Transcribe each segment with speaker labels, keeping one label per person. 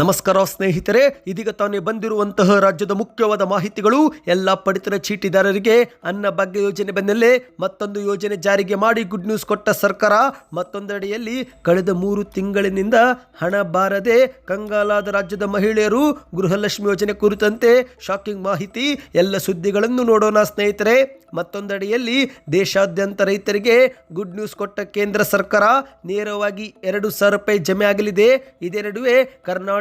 Speaker 1: ನಮಸ್ಕಾರ ಸ್ನೇಹಿತರೆ, ಇದೀಗ ತಾನೇ ಬಂದಿರುವಂತಹ ರಾಜ್ಯದ ಮುಖ್ಯವಾದ ಮಾಹಿತಿಗಳು. ಎಲ್ಲ ಪಡಿತರ ಚೀಟಿದಾರರಿಗೆ ಅನ್ನ ಭಾಗ್ಯ ಯೋಜನೆ ಬೆನ್ನಲ್ಲೇ ಮತ್ತೊಂದು ಯೋಜನೆ ಜಾರಿಗೆ ಮಾಡಿ ಗುಡ್ ನ್ಯೂಸ್ ಕೊಟ್ಟ ಸರ್ಕಾರ. ಮತ್ತೊಂದೆಡೆಯಲ್ಲಿ ಕಳೆದ ಮೂರು ತಿಂಗಳಿನಿಂದ ಹಣ ಬಾರದೆ ಕಂಗಾಲಾದ ರಾಜ್ಯದ ಮಹಿಳೆಯರು ಗೃಹಲಕ್ಷ್ಮಿ ಯೋಜನೆ ಕುರಿತಂತೆ ಶಾಕಿಂಗ್ ಮಾಹಿತಿ. ಎಲ್ಲ ಸುದ್ದಿಗಳನ್ನು ನೋಡೋಣ ಸ್ನೇಹಿತರೆ. ಮತ್ತೊಂದೆಡೆಯಲ್ಲಿ ದೇಶಾದ್ಯಂತ ರೈತರಿಗೆ ಗುಡ್ ನ್ಯೂಸ್ ಕೊಟ್ಟ ಕೇಂದ್ರ ಸರ್ಕಾರ ನೇರವಾಗಿ ಎರಡು ಸಾವಿರ ರೂಪಾಯಿ ಜಮೆ ಆಗಲಿದೆ. ಇದೇ ನಡುವೆ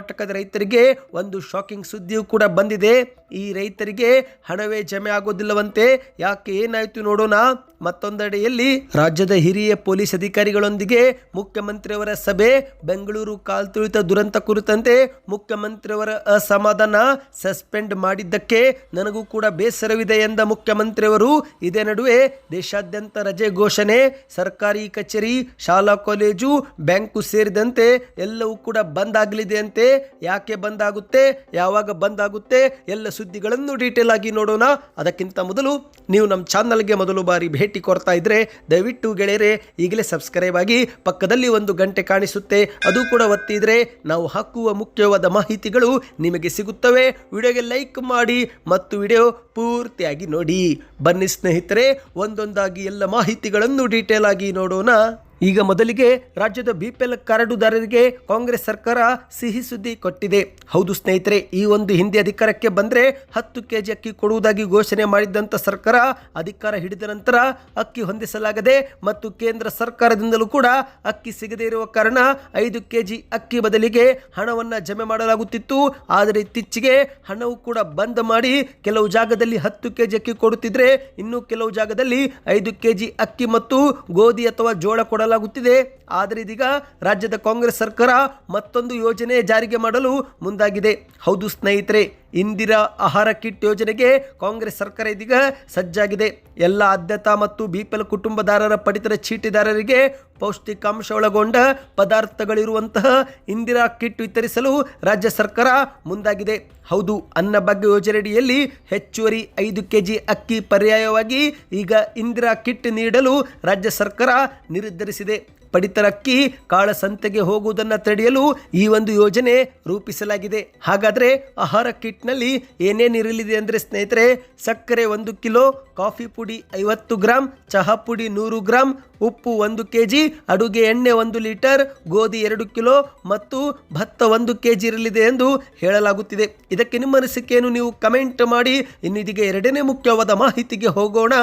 Speaker 1: ಕರ್ನಾಟಕದ ರೈತರಿಗೆ ಒಂದು ಶಾಕಿಂಗ್ ಸುದ್ದಿಯೂ ಕೂಡ ಬಂದಿದೆ. ಈ ರೈತರಿಗೆ ಹಣವೇ ಜಮೆ ಆಗೋದಿಲ್ಲವಂತೆ. ಯಾಕೆ ಏನಾಯಿತು ನೋಡೋಣ. ಮತ್ತೊಂದೆಡೆಯಲ್ಲಿ ರಾಜ್ಯದ ಹಿರಿಯ ಪೊಲೀಸ್ ಅಧಿಕಾರಿಗಳೊಂದಿಗೆ ಮುಖ್ಯಮಂತ್ರಿಯವರ ಸಭೆ ಬೆಂಗಳೂರು ಕಾಲ್ತುಳಿತ ದುರಂತ ಕುರಿತಂತೆ ಮುಖ್ಯಮಂತ್ರಿಯವರ ಅಸಮಾಧಾನ ಸಸ್ಪೆಂಡ್ ಮಾಡಿದ್ದಕ್ಕೆ ನನಗೂ ಕೂಡ ಬೇಸರವಿದೆ ಎಂದ ಮುಖ್ಯಮಂತ್ರಿಯವರು. ಇದೇ ನಡುವೆ ದೇಶಾದ್ಯಂತ ರಜೆ ಘೋಷಣೆ, ಸರ್ಕಾರಿ ಕಚೇರಿ, ಶಾಲಾ ಕಾಲೇಜು, ಬ್ಯಾಂಕು ಸೇರಿದಂತೆ ಎಲ್ಲವೂ ಕೂಡ ಬಂದ್ ಆಗಲಿದೆ ಅಂತೆ. ಯಾಕೆ ಬಂದ್ ಆಗುತ್ತೆ? ಯಾವಾಗ ಬಂದ್ ಆಗುತ್ತೆ? ಎಲ್ಲ ಸುದ್ದಿಗಳನ್ನು ಡೀಟೇಲ್ ಆಗಿ ನೋಡೋಣ. ಅದಕ್ಕಿಂತ ಮೊದಲು ನೀವು ನಮ್ಮ ಚಾನಲ್ಗೆ ಮೊದಲು ಬಾರಿ ಭೇಟಿ ಕೊಡ್ತಾ ಇದ್ರೆ ದಯವಿಟ್ಟು ಗೆಳೆಯರೆ, ಈಗಲೇ ಸಬ್ಸ್ಕ್ರೈಬ್ ಆಗಿ ಪಕ್ಕದಲ್ಲಿ ಒಂದು ಗಂಟೆ ಕಾಣಿಸುತ್ತೆ. ಅದು ಕೂಡ ಒತ್ತಿದ್ರೆ ನಾವು ಹಾಕುವ ಮುಖ್ಯವಾದ ಮಾಹಿತಿಗಳು ನಿಮಗೆ ಸಿಗುತ್ತವೆ. ವಿಡಿಯೋಗೆ ಲೈಕ್ ಮಾಡಿ ಮತ್ತು ವಿಡಿಯೋ ಪೂರ್ತಿಯಾಗಿ ನೋಡಿ. ಬನ್ನಿ ಸ್ನೇಹಿತರೆ, ಒಂದೊಂದಾಗಿ ಎಲ್ಲ ಮಾಹಿತಿಗಳನ್ನು ಡೀಟೇಲ್ ಆಗಿ ನೋಡೋಣ. ಈಗ ಮೊದಲಿಗೆ ರಾಜ್ಯದ ಬಿಪಿಎಲ್ ಕಾರ್ಡುದಾರರಿಗೆ ಕಾಂಗ್ರೆಸ್ ಸರ್ಕಾರ ಸಿಹಿ ಸುದ್ದಿ ಕೊಟ್ಟಿದೆ. ಹೌದು ಸ್ನೇಹಿತರೆ, ಈ ಒಂದು ಹಿಂದೆ ಅಧಿಕಾರಕ್ಕೆ ಬಂದರೆ ಹತ್ತು ಕೆ ಜಿ ಅಕ್ಕಿ ಕೊಡುವುದಾಗಿ ಘೋಷಣೆ ಮಾಡಿದ್ದಂಥ ಸರ್ಕಾರ ಅಧಿಕಾರ ಹಿಡಿದ ನಂತರ ಅಕ್ಕಿ ಹೊಂದಿಸಲಾಗದೆ ಮತ್ತು ಕೇಂದ್ರ ಸರ್ಕಾರದಿಂದಲೂ ಕೂಡ ಅಕ್ಕಿ ಸಿಗದೇ ಇರುವ ಕಾರಣ ಐದು ಕೆ ಜಿ ಅಕ್ಕಿ ಬದಲಿಗೆ ಹಣವನ್ನು ಜಮೆ ಮಾಡಲಾಗುತ್ತಿತ್ತು. ಆದರೆ ಇತ್ತೀಚೆಗೆ ಹಣವು ಕೂಡ ಬಂದ್ ಮಾಡಿ ಕೆಲವು ಜಾಗದಲ್ಲಿ ಹತ್ತು ಕೆ ಜಿ ಅಕ್ಕಿ ಕೊಡುತ್ತಿದ್ರೆ ಇನ್ನೂ ಕೆಲವು ಜಾಗದಲ್ಲಿ ಐದು ಕೆ ಜಿ ಅಕ್ಕಿ ಮತ್ತು ಗೋಧಿ ಅಥವಾ ಜೋಳ ಕೊಡಲಾಗುತ್ತಿದೆ ಗುತ್ತಿದೆ ಆದರೆ ಇದೀಗ ರಾಜ್ಯದ ಕಾಂಗ್ರೆಸ್ ಸರ್ಕಾರ ಮತ್ತೊಂದು ಯೋಜನೆ ಜಾರಿಗೆ ಮಾಡಲು ಮುಂದಾಗಿದೆ. ಹೌದು ಸ್ನೇಹಿತರೆ, ಇಂದಿರಾ ಆಹಾರ ಕಿಟ್ ಯೋಜನೆಗೆ ಕಾಂಗ್ರೆಸ್ ಸರ್ಕಾರ ಇದೀಗ ಸಜ್ಜಾಗಿದೆ. ಎಲ್ಲ ಆದ್ಯತಾ ಮತ್ತು ಬಿಪಿಎಲ್ ಕುಟುಂಬದಾರರ ಪಡಿತರ ಚೀಟಿದಾರರಿಗೆ ಪೌಷ್ಟಿಕಾಂಶ ಒಳಗೊಂಡ ಪದಾರ್ಥಗಳಿರುವಂತಹ ಇಂದಿರಾ ಕಿಟ್ ವಿತರಿಸಲು ರಾಜ್ಯ ಸರ್ಕಾರ ಮುಂದಾಗಿದೆ. ಹೌದು, ಅನ್ನಭಾಗ್ಯ ಯೋಜನೆಯಡಿಯಲ್ಲಿ ಹೆಚ್ಚುವರಿ ಐದು ಕೆಜಿ ಅಕ್ಕಿ ಪರ್ಯಾಯವಾಗಿ ಈಗ ಇಂದಿರಾ ಕಿಟ್ ನೀಡಲು ರಾಜ್ಯ ಸರ್ಕಾರ ನಿರ್ಧರಿಸಿದೆ. ಪಡಿತರ ಅಕ್ಕಿ ಕಾಳಸಂತೆಗೆ ಹೋಗುವುದನ್ನು ತಡೆಯಲು ಈ ಒಂದು ಯೋಜನೆ ರೂಪಿಸಲಾಗಿದೆ. ಹಾಗಾದರೆ ಆಹಾರ ಕಿಟ್ನಲ್ಲಿ ಏನೇನಿರಲಿದೆ ಅಂದರೆ ಸ್ನೇಹಿತರೆ, ಸಕ್ಕರೆ ಒಂದು ಕಿಲೋ, ಕಾಫಿ ಪುಡಿ ಐವತ್ತು ಗ್ರಾಂ, ಚಹಾ ಪುಡಿ ನೂರು ಗ್ರಾಂ, ಉಪ್ಪು ಒಂದು ಕೆ ಜಿ ಅಡುಗೆ ಎಣ್ಣೆ ಒಂದು ಲೀಟರ್, ಗೋಧಿ ಎರಡು ಕಿಲೋ ಮತ್ತು ಭತ್ತ ಒಂದು ಕೆ ಜಿ ಇರಲಿದೆ ಎಂದು ಹೇಳಲಾಗುತ್ತಿದೆ. ಇದಕ್ಕೆ ನಿಮ್ಮ ಅನಿಸಿಕೆಯನ್ನು ನೀವು ಕಮೆಂಟ್ ಮಾಡಿ, ಇನ್ನಿದಿಗೆ ಎರಡನೇ ಮುಖ್ಯವಾದ ಮಾಹಿತಿಗೆ ಹೋಗೋಣ.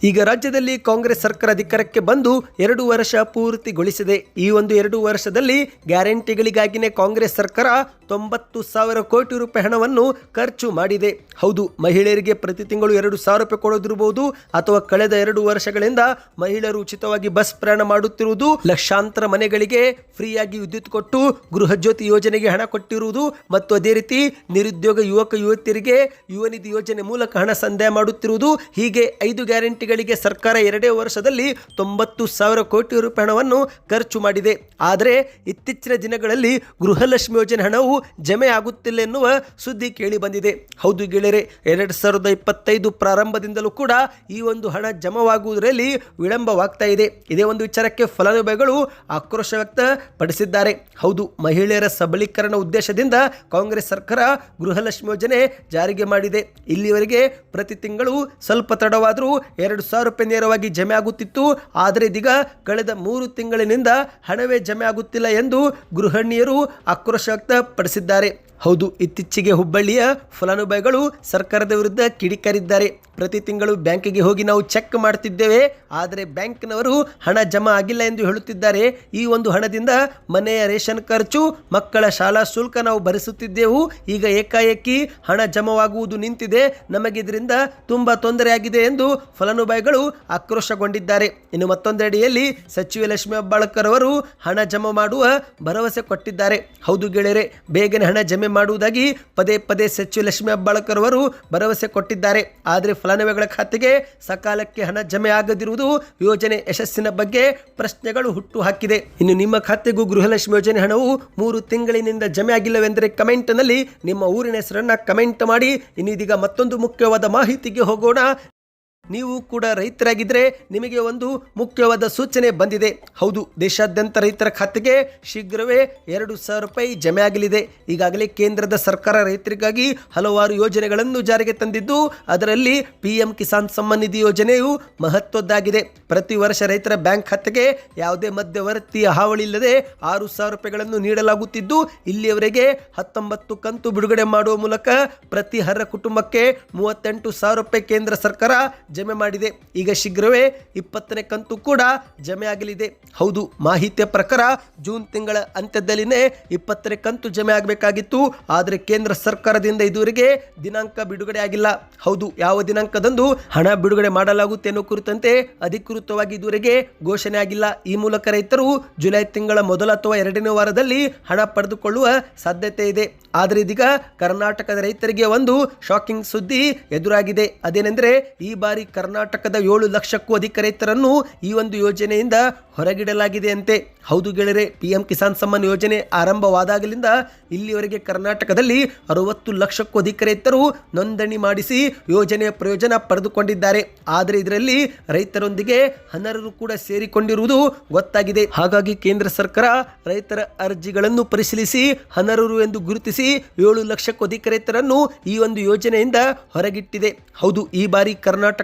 Speaker 1: ಈಗ ರಾಜ್ಯದಲ್ಲಿ ಕಾಂಗ್ರೆಸ್ ಸರ್ಕಾರ ಅಧಿಕಾರಕ್ಕೆ ಬಂದು ಎರಡು ವರ್ಷ ಪೂರ್ತಿಗೊಳಿಸಿದೆ. ಈ ಒಂದು ಎರಡು ವರ್ಷದಲ್ಲಿ ಗ್ಯಾರಂಟಿಗಳಿಗಾಗಿನೇ ಕಾಂಗ್ರೆಸ್ ಸರ್ಕಾರ ತೊಂಬತ್ತು ಸಾವಿರ ಕೋಟಿ ರೂಪಾಯಿ ಹಣವನ್ನು ಖರ್ಚು ಮಾಡಿದೆ. ಹೌದು, ಮಹಿಳೆಯರಿಗೆ ಪ್ರತಿ ತಿಂಗಳು ಎರಡು ಸಾವಿರ ರೂಪಾಯಿ ಕೊಡೋದಿರಬಹುದು ಅಥವಾ ಕಳೆದ ಎರಡು ವರ್ಷಗಳಿಂದ ಮಹಿಳೆಯರು ಉಚಿತವಾಗಿ ಬಸ್ ಪ್ರಯಾಣ ಮಾಡುತ್ತಿರುವುದು, ಲಕ್ಷಾಂತರ ಮನೆಗಳಿಗೆ ಫ್ರೀಯಾಗಿ ವಿದ್ಯುತ್ ಕೊಟ್ಟು ಗೃಹ ಜ್ಯೋತಿ ಯೋಜನೆಗೆ ಹಣ ಕೊಟ್ಟಿರುವುದು ಮತ್ತು ಅದೇ ರೀತಿ ನಿರುದ್ಯೋಗ ಯುವಕ ಯುವತಿಯರಿಗೆ ಯುವನಿಧಿ ಯೋಜನೆ ಮೂಲಕ ಹಣ ಸಂದಾಯ ಮಾಡುತ್ತಿರುವುದು ಹೀಗೆ ಐದು ಗ್ಯಾರಂಟಿಗಳಿಗೆ ಸರ್ಕಾರ ಎರಡೇ ವರ್ಷದಲ್ಲಿ ತೊಂಬತ್ತು ಸಾವಿರ ಕೋಟಿ ರೂಪಾಯಿ ಹಣವನ್ನು ಖರ್ಚು ಮಾಡಿದೆ. ಆದರೆ ಇತ್ತೀಚಿನ ದಿನಗಳಲ್ಲಿ ಗೃಹಲಕ್ಷ್ಮಿ ಯೋಜನೆ ಹಣವು ಜಮೆ ಆಗುತ್ತಿಲ್ಲ ಎನ್ನುವ ಸುದ್ದಿ ಕೇಳಿ ಬಂದಿದೆ. ಹೌದು ಗೆಳೆಯರೆ, ಎರಡು ಸಾವಿರದ ಇಪ್ಪತ್ತೈದು ಪ್ರಾರಂಭದಿಂದಲೂ ಕೂಡ ಈ ಒಂದು ಹಣ ಜಮವಾಗುವುದರಲ್ಲಿ ವಿಳಂಬವಾಗ್ತಾ ಇದೆ. ಇದೇ ಒಂದು ವಿಚಾರಕ್ಕೆ ಫಲಾನುಭವಿಗಳು ಆಕ್ರೋಶ ವ್ಯಕ್ತಪಡಿಸಿದ್ದಾರೆ. ಹೌದು, ಮಹಿಳೆಯರ ಸಬಲೀಕರಣ ಉದ್ದೇಶದಿಂದ ಕಾಂಗ್ರೆಸ್ ಸರ್ಕಾರ ಗೃಹಲಕ್ಷ್ಮಿ ಯೋಜನೆ ಜಾರಿಗೆ ಮಾಡಿದೆ. ಇಲ್ಲಿವರೆಗೆ ಪ್ರತಿ ತಿಂಗಳು ಸ್ವಲ್ಪ ತಡವಾದರೂ ಸಾವಿರ ರೂಪಾಯಿ ನೇರವಾಗಿ ಜಮೆ ಆಗುತ್ತಿತ್ತು. ಆದರೆ ಇದೀಗ ಕಳೆದ ಮೂರು ತಿಂಗಳಿನಿಂದ ಹಣವೇ ಜಮೆ ಆಗುತ್ತಿಲ್ಲ ಎಂದು ಗೃಹಿಣಿಯರು ಆಕ್ರೋಶ ವ್ಯಕ್ತಪಡಿಸಿದ್ದಾರೆ. ಹೌದು, ಇತ್ತೀಚೆಗೆ ಹುಬ್ಬಳ್ಳಿಯ ಫಲಾನುಭವಿಗಳು ಸರ್ಕಾರದ ವಿರುದ್ಧ ಕಿಡಿಕಾರಿದ್ದಾರೆ. ಪ್ರತಿ ತಿಂಗಳು ಬ್ಯಾಂಕಿಗೆ ಹೋಗಿ ನಾವು ಚೆಕ್ ಮಾಡ್ತಿದ್ದೇವೆ. ಆದರೆ ಬ್ಯಾಂಕ್ನವರು ಹಣ ಜಮಾ ಆಗಿಲ್ಲ ಎಂದು ಹೇಳುತ್ತಿದ್ದಾರೆ. ಈ ಒಂದು ಹಣದಿಂದ ಮನೆಯ ರೇಷನ್ ಖರ್ಚು, ಮಕ್ಕಳ ಶಾಲಾ ಶುಲ್ಕ ನಾವು ಭರಿಸುತ್ತಿದ್ದೆವು. ಈಗ ಏಕಾಏಕಿ ಹಣ ಜಮವಾಗುವುದು ನಿಂತಿದೆ. ನಮಗೆ ಇದರಿಂದ ತುಂಬ ತೊಂದರೆಯಾಗಿದೆ ಎಂದು ಫಲಾನುಭವಿಗಳು ಆಕ್ರೋಶಗೊಂಡಿದ್ದಾರೆ. ಇನ್ನು ಮತ್ತೊಂದೆಡೆಯಲ್ಲಿ ಸಚಿವೆ ಲಕ್ಷ್ಮೀ ಹೆಬ್ಬಾಳ್ಕರ್ ಅವರು ಹಣ ಜಮಾ ಮಾಡುವ ಭರವಸೆ ಕೊಟ್ಟಿದ್ದಾರೆ. ಹೌದು ಗೆಳೆಯರೆ, ಬೇಗನೆ ಹಣ ಜಮೆ ಮಾಡುವುದಾಗಿ ಪದೇ ಪದೇ ಸಚಿವ ಲಕ್ಷ್ಮಿ ಹೆಬ್ಬಾಳ್ಕರ್ ಅವರು ಭರವಸೆ ಕೊಟ್ಟಿದ್ದಾರೆ. ಆದರೆ ಫಲಾನುಭವಿಗಳ ಖಾತೆಗೆ ಸಕಾಲಕ್ಕೆ ಹಣ ಜಮೆ ಆಗದಿರುವುದು ಯೋಜನೆ ಯಶಸ್ಸಿನ ಬಗ್ಗೆ ಪ್ರಶ್ನೆಗಳು ಹುಟ್ಟು ಹಾಕಿದೆ ಇನ್ನು ನಿಮ್ಮ ಖಾತೆಗೂ ಗೃಹಲಕ್ಷ್ಮಿ ಯೋಜನೆ ಹಣವು ಮೂರು ತಿಂಗಳಿನಿಂದ ಜಮೆ ಆಗಿಲ್ಲವೆಂದರೆ ಕಮೆಂಟ್ನಲ್ಲಿ ನಿಮ್ಮ ಊರಿನ ಹೆಸರನ್ನ ಕಮೆಂಟ್ ಮಾಡಿ. ಇನ್ನು ಇದೀಗ ಮತ್ತೊಂದು ಮುಖ್ಯವಾದ ಮಾಹಿತಿಗೆ ಹೋಗೋಣ. ನೀವು ಕೂಡ ರೈತರಾಗಿದ್ದರೆ ನಿಮಗೆ ಒಂದು ಮುಖ್ಯವಾದ ಸೂಚನೆ ಬಂದಿದೆ. ಹೌದು, ದೇಶಾದ್ಯಂತ ರೈತರ ಖಾತೆಗೆ ಶೀಘ್ರವೇ ಎರಡು ಸಾವಿರ ರೂಪಾಯಿ ಜಮೆ ಆಗಲಿದೆ. ಈಗಾಗಲೇ ಕೇಂದ್ರದ ಸರ್ಕಾರ ರೈತರಿಗಾಗಿ ಹಲವಾರು ಯೋಜನೆಗಳನ್ನು ಜಾರಿಗೆ ತಂದಿದ್ದು, ಅದರಲ್ಲಿ ಪಿ ಎಂ ಕಿಸಾನ್ ಸಮ್ಮಾನ್ ನಿಧಿ ಯೋಜನೆಯು ಮಹತ್ವದ್ದಾಗಿದೆ. ಪ್ರತಿ ವರ್ಷ ರೈತರ ಬ್ಯಾಂಕ್ ಖಾತೆಗೆ ಯಾವುದೇ ಮಧ್ಯವರ್ತಿಯ ಹಾವಳಿ ಇಲ್ಲದೆ ಆರು ಸಾವಿರ ರೂಪಾಯಿಗಳನ್ನು ನೀಡಲಾಗುತ್ತಿದ್ದು, ಇಲ್ಲಿಯವರೆಗೆ ಹತ್ತೊಂಬತ್ತು ಕಂತು ಬಿಡುಗಡೆ ಮಾಡುವ ಮೂಲಕ ಪ್ರತಿ ಹರ ಕುಟುಂಬಕ್ಕೆ ಮೂವತ್ತೆಂಟು ಸಾವಿರ ರೂಪಾಯಿ ಕೇಂದ್ರ ಸರ್ಕಾರ ಜಮೆ ಮಾಡಿದೆ. ಈಗ ಶೀಘ್ರವೇ ಇಪ್ಪತ್ತನೇ ಕಂತು ಕೂಡ ಜಮೆ ಆಗಲಿದೆ. ಹೌದು, ಮಾಹಿತಿಯ ಪ್ರಕಾರ ಜೂನ್ ತಿಂಗಳ ಅಂತ್ಯದಲ್ಲಿನೇ ಇಪ್ಪತ್ತನೇ ಕಂತು ಜಮೆ ಆಗಬೇಕಾಗಿತ್ತು. ಆದರೆ ಕೇಂದ್ರ ಸರ್ಕಾರದಿಂದ ಇದುವರೆಗೆ ದಿನಾಂಕ ಬಿಡುಗಡೆ ಆಗಿಲ್ಲ. ಹೌದು, ಯಾವ ದಿನಾಂಕದಂದು ಹಣ ಬಿಡುಗಡೆ ಮಾಡಲಾಗುತ್ತೆ ಅನ್ನೋ ಕುರಿತಂತೆ ಅಧಿಕೃತವಾಗಿ ಇದುವರೆಗೆ ಘೋಷಣೆ ಆಗಿಲ್ಲ. ಈ ಮೂಲಕ ರೈತರು ಜುಲೈ ತಿಂಗಳ ಮೊದಲ ಅಥವಾ ಎರಡನೇ ವಾರದಲ್ಲಿ ಹಣ ಪಡೆದುಕೊಳ್ಳುವ ಸಾಧ್ಯತೆ ಇದೆ. ಆದರೆ ಇದೀಗ ಕರ್ನಾಟಕದ ರೈತರಿಗೆ ಒಂದು ಶಾಕಿಂಗ್ ಸುದ್ದಿ ಎದುರಾಗಿದೆ. ಅದೇನೆಂದರೆ ಈ ಬಾರಿ ಕರ್ನಾಟಕದ ಏಳು ಲಕ್ಷಕ್ಕೂ ಅಧಿಕ ರೈತರನ್ನು ಈ ಒಂದು ಯೋಜನೆಯಿಂದ ಹೊರಗಿಡಲಾಗಿದೆ ಅಂತೆ. ಹೌದು ಗೆಳೆಯರೆ ಪಿ ಎಂ ಕಿಸಾನ್ ಸಮ್ಮಾನ್ ಯೋಜನೆ ಆರಂಭವಾದಾಗಲಿಂದ ಇಲ್ಲಿವರೆಗೆ ಕರ್ನಾಟಕದಲ್ಲಿ ಅರವತ್ತು ಲಕ್ಷಕ್ಕೂ ಅಧಿಕ ರೈತರು ನೋಂದಣಿ ಮಾಡಿಸಿ ಯೋಜನೆಯ ಪ್ರಯೋಜನ ಪಡೆದುಕೊಂಡಿದ್ದಾರೆ. ಆದರೆ ಇದರಲ್ಲಿ ರೈತರೊಂದಿಗೆ ಹನರರು ಕೂಡ ಸೇರಿಕೊಂಡಿರುವುದು ಗೊತ್ತಾಗಿದೆ. ಹಾಗಾಗಿ ಕೇಂದ್ರ ಸರ್ಕಾರ ರೈತರ ಅರ್ಜಿಗಳನ್ನು ಪರಿಶೀಲಿಸಿ ಹನರರು ಎಂದು ಗುರುತಿಸಿ ಏಳು ಲಕ್ಷಕ್ಕೂ ಅಧಿಕ ರೈತರನ್ನು ಈ ಒಂದು ಯೋಜನೆಯಿಂದ ಹೊರಗಿಟ್ಟಿದೆ. ಹೌದು, ಈ ಬಾರಿ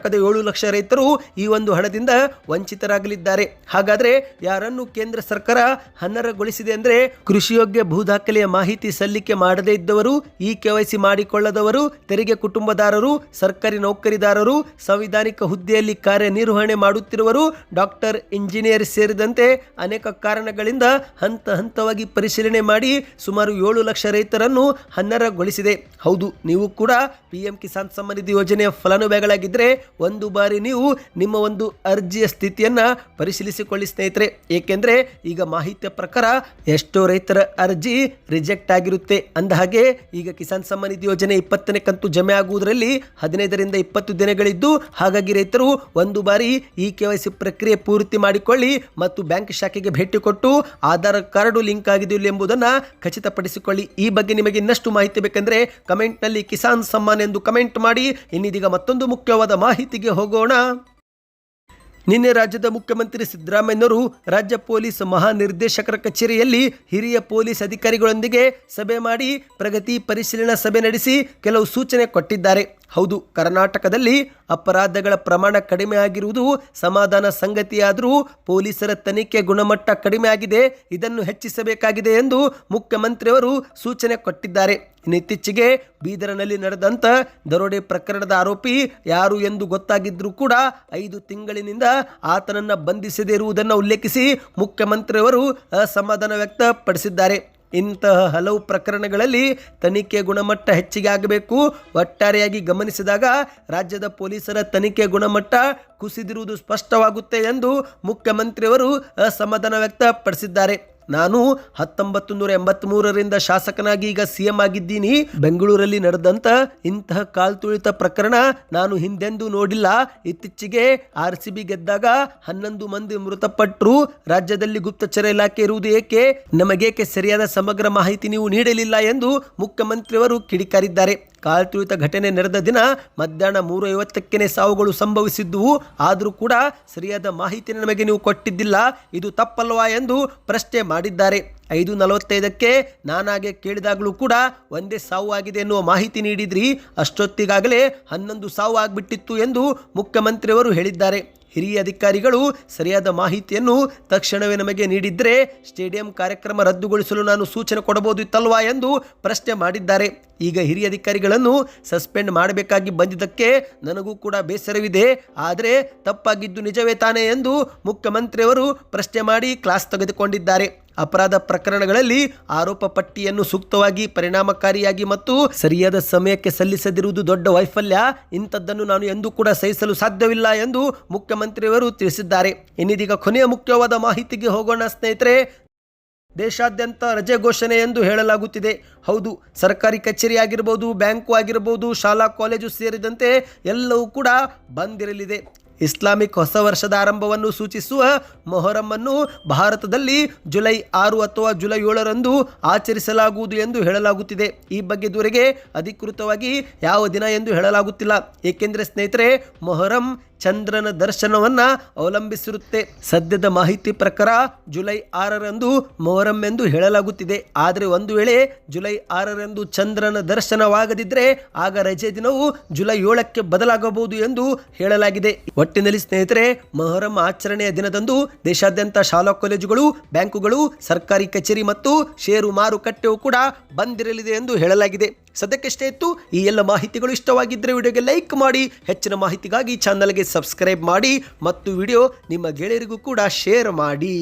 Speaker 1: ಕರ್ನಾಟಕದ ಏಳು ಲಕ್ಷ ರೈತರು ಈ ಒಂದು ಹಣದಿಂದ ವಂಚಿತರಾಗಲಿದ್ದಾರೆ. ಹಾಗಾದ್ರೆ ಯಾರನ್ನು ಕೇಂದ್ರ ಸರ್ಕಾರ ಅನರ್ಹಗೊಳಿಸಿದೆ ಅಂದ್ರೆ ಕೃಷಿಯೋಗ್ಯ ಭೂ ದಾಖಲೆಯ ಮಾಹಿತಿ ಸಲ್ಲಿಕೆ ಮಾಡದೇ ಇದ್ದವರು, ಈ ಕೆವೈಸಿ ಮಾಡಿಕೊಳ್ಳದವರು, ತೆರಿಗೆ ಕುಟುಂಬದಾರರು, ಸರ್ಕಾರಿ ನೌಕರಿದಾರರು, ಸಂವಿಧಾನಿಕ ಹುದ್ದೆಯಲ್ಲಿ ಕಾರ್ಯನಿರ್ವಹಣೆ ಮಾಡುತ್ತಿರುವರು ಡಾಕ್ಟರ್, ಇಂಜಿನಿಯರ್ ಸೇರಿದಂತೆ ಅನೇಕ ಕಾರಣಗಳಿಂದ ಹಂತ ಹಂತವಾಗಿ ಪರಿಶೀಲನೆ ಮಾಡಿ ಸುಮಾರು ಏಳು ಲಕ್ಷ ರೈತರನ್ನು ಅನರ್ಹಗೊಳಿಸಿದೆ. ಹೌದು, ನೀವು ಕೂಡ ಪಿ ಎಂ ಕಿಸಾನ್ ಸಮ್ಮಾನಿಧಿ ಯೋಜನೆಯ ಫಲಾನುಭವಿಗಳಾಗಿದ್ದರೆ ಒಂದು ಬಾರಿ ನೀವು ನಿಮ್ಮ ಒಂದು ಅರ್ಜಿಯ ಸ್ಥಿತಿಯನ್ನು ಪರಿಶೀಲಿಸಿಕೊಳ್ಳಿ, ಸ್ನೇಹಿತರೆ. ಏಕೆಂದರೆ ಈಗ ಮಾಹಿತಿಯ ಪ್ರಕಾರ ಎಷ್ಟೋ ರೈತರ ಅರ್ಜಿ ರಿಜೆಕ್ಟ್ ಆಗಿರುತ್ತೆ. ಅಂದ ಹಾಗೆ ಈಗ ಕಿಸಾನ್ ಸಮ್ಮಾನ್ ನಿಧಿ ಯೋಜನೆ ಇಪ್ಪತ್ತನೇ ಕಂತು ಜಮೆ ಆಗುವುದರಲ್ಲಿ ಹದಿನೈದರಿಂದ ಇಪ್ಪತ್ತು ದಿನಗಳಿದ್ದು, ಹಾಗಾಗಿ ರೈತರು ಒಂದು ಬಾರಿ ಈ ಕೆ ವೈ ಸಿ ಪ್ರಕ್ರಿಯೆ ಪೂರ್ತಿ ಮಾಡಿಕೊಳ್ಳಿ ಮತ್ತು ಬ್ಯಾಂಕ್ ಶಾಖೆಗೆ ಭೇಟಿ ಕೊಟ್ಟು ಆಧಾರ್ ಕಾರ್ಡು ಲಿಂಕ್ ಆಗಿದೆಯಲ್ಲ ಎಂಬುದನ್ನು ಖಚಿತಪಡಿಸಿಕೊಳ್ಳಿ. ಈ ಬಗ್ಗೆ ನಿಮಗೆ ಇನ್ನಷ್ಟು ಮಾಹಿತಿ ಬೇಕೆಂದರೆ ಕಮೆಂಟ್ನಲ್ಲಿ ಕಿಸಾನ್ ಸಮ್ಮಾನ್ ಎಂದು ಕಮೆಂಟ್ ಮಾಡಿ. ಇನ್ನಿದೀಗ ಮತ್ತೊಂದು ಮುಖ್ಯವಾದ ಮಾಹಿತಿಗೆ ಹೋಗೋಣ. ನಿನ್ನೆ ರಾಜ್ಯದ ಮುಖ್ಯಮಂತ್ರಿ ಸಿದ್ದರಾಮಯ್ಯನವರು ರಾಜ್ಯ ಪೊಲೀಸ್ ಮಹಾನಿರ್ದೇಶಕರ ಕಚೇರಿಯಲ್ಲಿ ಹಿರಿಯ ಪೊಲೀಸ್ ಅಧಿಕಾರಿಗಳೊಂದಿಗೆ ಸಭೆ ಮಾಡಿ ಪ್ರಗತಿ ಪರಿಶೀಲನಾ ಸಭೆ ನಡೆಸಿ ಕೆಲವು ಸೂಚನೆ ಕೊಟ್ಟಿದ್ದಾರೆ. ಹೌದು, ಕರ್ನಾಟಕದಲ್ಲಿ ಅಪರಾಧಗಳ ಪ್ರಮಾಣ ಕಡಿಮೆ ಆಗಿರುವುದು ಸಮಾಧಾನ ಸಂಗತಿಯಾದರೂ ಪೊಲೀಸರ ತನಿಖೆ ಗುಣಮಟ್ಟ ಕಡಿಮೆ ಆಗಿದೆ. ಇದನ್ನು ಹೆಚ್ಚಿಸಬೇಕಾಗಿದೆ ಎಂದು ಮುಖ್ಯಮಂತ್ರಿಯವರು ಸೂಚನೆ ಕೊಟ್ಟಿದ್ದಾರೆ. ಇತ್ತೀಚೆಗೆ ಬೀದರ್ನಲ್ಲಿ ನಡೆದಂಥ ದರೋಡೆ ಪ್ರಕರಣದ ಆರೋಪಿ ಯಾರು ಎಂದು ಗೊತ್ತಾಗಿದ್ದರೂ ಕೂಡ ಐದು ತಿಂಗಳಿನಿಂದ ಆತನನ್ನು ಬಂಧಿಸದೇ ಇರುವುದನ್ನು ಉಲ್ಲೇಖಿಸಿ ಮುಖ್ಯಮಂತ್ರಿಯವರು ಅಸಮಾಧಾನ ವ್ಯಕ್ತಪಡಿಸಿದ್ದಾರೆ. ಇಂತಹ ಹಲವು ಪ್ರಕರಣಗಳಲ್ಲಿ ತನಿಖೆ ಗುಣಮಟ್ಟ ಹೆಚ್ಚಿಗೆ ಆಗಬೇಕು. ಒಟ್ಟಾರೆಯಾಗಿ ಗಮನಿಸಿದಾಗ ರಾಜ್ಯದ ಪೊಲೀಸರ ತನಿಖೆ ಗುಣಮಟ್ಟ ಕುಸಿದಿರುವುದು ಸ್ಪಷ್ಟವಾಗುತ್ತೆ ಎಂದು ಮುಖ್ಯಮಂತ್ರಿಯವರು ಅಸಮಾಧಾನ ವ್ಯಕ್ತಪಡಿಸಿದ್ದಾರೆ. ನಾನು ಹತ್ತೊಂಬತ್ತು ನೂರ ಎಂಬತ್ಮೂರರಿಂದ ಶಾಸಕನಾಗಿ ಈಗ ಸಿ ಎಂ ಆಗಿದ್ದೀನಿ. ಬೆಂಗಳೂರಲ್ಲಿ ನಡೆದಂತ ಇಂತಹ ಕಾಲ್ತುಳಿತ ಪ್ರಕರಣ ನಾನು ಹಿಂದೆಂದೂ ನೋಡಿಲ್ಲ. ಇತ್ತೀಚೆಗೆ ಆರ್ ಸಿ ಬಿ ಗೆದ್ದಾಗ ಹನ್ನೊಂದು ಮಂದಿ ಮೃತಪಟ್ಟರು ರಾಜ್ಯದಲ್ಲಿ ಗುಪ್ತಚರ ಇಲಾಖೆ ಇರುವುದು ಏಕೆ? ನಮಗೇಕೆ ಸರಿಯಾದ ಸಮಗ್ರ ಮಾಹಿತಿ ನೀವು ನೀಡಲಿಲ್ಲ ಎಂದು ಮುಖ್ಯಮಂತ್ರಿಯವರು ಕಿಡಿಕಾರಿದ್ದಾರೆ. ಕಾಲ್ತುಳಿತ ಘಟನೆ ನಡೆದ ದಿನ ಮಧ್ಯಾಹ್ನ ಮೂರು ಐವತ್ತಕ್ಕೇನೆ ಸಾವುಗಳು ಸಂಭವಿಸಿದ್ದುವು. ಆದರೂ ಕೂಡ ಸರಿಯಾದ ಮಾಹಿತಿ ನಮಗೆ ನೀವು ಕೊಟ್ಟಿದ್ದಿಲ್ಲ. ಇದು ತಪ್ಪಲ್ವಾ ಎಂದು ಪ್ರಶ್ನೆ ಮಾಡಿದ್ದಾರೆ. ಐದು ನಲವತ್ತೈದಕ್ಕೆ ನಾನಾಗೆ ಕೇಳಿದಾಗಲೂ ಕೂಡ ಒಂದೇ ಸಾವು ಆಗಿದೆ ಎನ್ನುವ ಮಾಹಿತಿ ನೀಡಿದ್ರಿ. ಅಷ್ಟೊತ್ತಿಗಾಗಲೇ ಹನ್ನೊಂದು ಸಾವು ಆಗಿಬಿಟ್ಟಿತ್ತು ಎಂದು ಮುಖ್ಯಮಂತ್ರಿಯವರು ಹೇಳಿದ್ದಾರೆ. ಹಿರಿಯ ಅಧಿಕಾರಿಗಳು ಸರಿಯಾದ ಮಾಹಿತಿಯನ್ನು ತಕ್ಷಣವೇ ನಮಗೆ ನೀಡಿದ್ರೆ ಸ್ಟೇಡಿಯಂ ಕಾರ್ಯಕ್ರಮ ರದ್ದುಗೊಳಿಸಲು ನಾನು ಸೂಚನೆ ಕೊಡಬಹುದು ಇತ್ತಲ್ವಾ ಎಂದು ಪ್ರಶ್ನೆ ಮಾಡಿದ್ದಾರೆ. ಈಗ ಹಿರಿಯ ಅಧಿಕಾರಿಗಳನ್ನು ಸಸ್ಪೆಂಡ್ ಮಾಡಬೇಕಾಗಿ ಬಂದಿದ್ದಕ್ಕೆ ನನಗೂ ಕೂಡ ಬೇಸರವಿದೆ. ಆದರೆ ತಪ್ಪಾಗಿದ್ದು ನಿಜವೇ ತಾನೆ ಎಂದು ಮುಖ್ಯಮಂತ್ರಿಯವರು ಪ್ರಶ್ನೆ ಮಾಡಿ ಕ್ಲಾಸ್ ತೆಗೆದುಕೊಂಡಿದ್ದಾರೆ. ಅಪರಾಧ ಪ್ರಕರಣಗಳಲ್ಲಿ ಆರೋಪ ಪಟ್ಟಿಯನ್ನು ಸೂಕ್ತವಾಗಿ ಪರಿಣಾಮಕಾರಿಯಾಗಿ ಮತ್ತು ಸರಿಯಾದ ಸಮಯಕ್ಕೆ ಸಲ್ಲಿಸದಿರುವುದು ದೊಡ್ಡ ವೈಫಲ್ಯ. ಇಂಥದ್ದನ್ನು ನಾನು ಎಂದೂ ಕೂಡ ಸಹಿಸಲು ಸಾಧ್ಯವಿಲ್ಲ ಎಂದು ಮುಖ್ಯಮಂತ್ರಿಯವರು ತಿಳಿಸಿದ್ದಾರೆ. ಇನ್ನಿದೀಗ ಕೊನೆಯ ಮುಖ್ಯವಾದ ಮಾಹಿತಿಗೆ ಹೋಗೋಣ ಸ್ನೇಹಿತರೆ. ದೇಶಾದ್ಯಂತ ರಜೆ ಘೋಷಣೆ ಎಂದು ಹೇಳಲಾಗುತ್ತಿದೆ. ಹೌದು, ಸರ್ಕಾರಿ ಕಚೇರಿ ಆಗಿರ್ಬೋದು, ಬ್ಯಾಂಕು ಆಗಿರ್ಬೋದು, ಶಾಲಾ, ಕಾಲೇಜು ಸೇರಿದಂತೆ ಎಲ್ಲವೂ ಕೂಡ ಬಂದಿರಲಿದೆ. ಇಸ್ಲಾಮಿಕ್ ಹೊಸ ವರ್ಷದ ಆರಂಭವನ್ನು ಸೂಚಿಸುವ ಮೊಹರಮ್ಮನ್ನು ಭಾರತದಲ್ಲಿ ಜುಲೈ ಆರು ಅಥವಾ ಜುಲೈ ಏಳರಂದು ಆಚರಿಸಲಾಗುವುದು ಎಂದು ಹೇಳಲಾಗುತ್ತಿದೆ. ಈ ಬಗ್ಗೆ ದೂರಿಗೆ ಅಧಿಕೃತವಾಗಿ ಯಾವ ದಿನ ಎಂದು ಹೇಳಲಾಗುತ್ತಿಲ್ಲ. ಏಕೆಂದರೆ ಸ್ನೇಹಿತರೆ, ಮೊಹರಂ ಚಂದ್ರನ ದರ್ಶನವನ್ನ ಅವಲಂಬಿಸಿರುತ್ತೆ. ಸದ್ಯದ ಮಾಹಿತಿ ಪ್ರಕಾರ ಜುಲೈ ಆರರಂದು ಮೊಹರಂ ಎಂದು ಹೇಳಲಾಗುತ್ತಿದೆ. ಆದರೆ ಒಂದು ವೇಳೆ ಜುಲೈ ಆರರಂದು ಚಂದ್ರನ ದರ್ಶನವಾಗದಿದ್ದರೆ ಆಗ ರಜೆ ದಿನವು ಜುಲೈ ಏಳಕ್ಕೆ ಬದಲಾಗಬಹುದು ಎಂದು ಹೇಳಲಾಗಿದೆ. ಒಟ್ಟಿನಲ್ಲಿ ಸ್ನೇಹಿತರೆ, ಮೊಹರಂ ಆಚರಣೆಯ ದಿನದಂದು ದೇಶಾದ್ಯಂತ ಶಾಲಾ ಕಾಲೇಜುಗಳು, ಬ್ಯಾಂಕುಗಳು, ಸರ್ಕಾರಿ ಕಚೇರಿ ಮತ್ತು ಷೇರು ಮಾರುಕಟ್ಟೆಯು ಕೂಡ ಬಂದಿರಲಿದೆ ಎಂದು ಹೇಳಲಾಗಿದೆ. ಸದ್ಯಕ್ಕಷ್ಟೇ ಇತ್ತು. ಈ ಎಲ್ಲ ಮಾಹಿತಿಗಳು ಇಷ್ಟವಾಗಿದ್ದರೆ ವಿಡಿಯೋಗೆ ಲೈಕ್ ಮಾಡಿ, ಹೆಚ್ಚಿನ ಮಾಹಿತಿಗಾಗಿ ಚಾನಲ್ಗೆ ಸಬ್ಸ್ಕ್ರೈಬ್ ಮಾಡಿ ಮತ್ತು ವಿಡಿಯೋ ನಿಮ್ಮ ಗೆಳೆಯರಿಗೂ ಕೂಡ ಶೇರ್ ಮಾಡಿ.